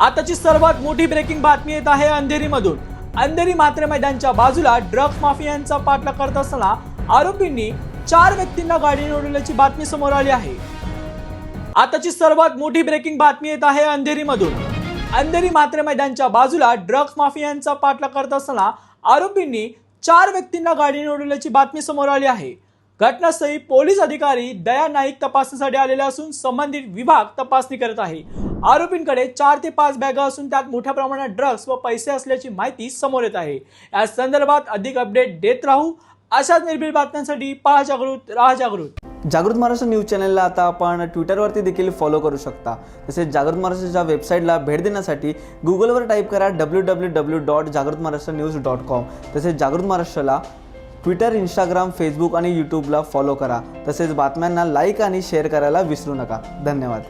आताची सर्वात मोठी ब्रेकिंग बातमी येत आहे अंधेरीमधून. अंधेरी मात्रे मैदानच्या बाजूला ड्रग्ज माफियांचा पाठलाग करत असताना आरोपींनी चार व्यक्तींना गाडीने उडवल्याची बातमी समोर आली आहे. आताची सर्वात मोठी ब्रेकिंग बातमी येत आहे अंधेरीमधून. अंधेरी मात्रे मैदानच्या बाजूला ड्रग्ज माफियांचा पाठलाग करत असताना आरोपींनी चार व्यक्तींना गाडीने उडवल्याची बातमी समोर आली आहे. घटनास्थळी पोलीस अधिकारी दया नाईक तपासणीसाठी आलेले असून संबंधित विभाग तपासणी करत आहे. आरोपींकडे चार ते पाच बॅगा असून त्यात मोठ्या प्रमाणात ड्रग्स व पैसे असल्याची माहिती समोर येत आहे. या संदर्भात अधिक अपडेट देत राहू. अशाच निर्भीड बातम्यांसाठी पहा जागृत राहा जागृत. जागृत महाराष्ट्र न्यूज चॅनलला आता आपण ट्विटरवरती देखील फॉलो करू शकता. तसेच जागृत महाराष्ट्राच्या वेबसाईटला भेट देण्यासाठी गुगलवर टाईप करा डब्ल्यू डब्ल्यू डब्ल्यू डॉट जागृत महाराष्ट्र न्यूज डॉट कॉम तसेच जागृत महाराष्ट्राला ट्विटर इंस्टाग्राम फेसबुक आणि यूट्यूबला फॉलो करा. तसेच बातम्यांना लाईक आणि शेअर करायला विसरू नका. धन्यवाद.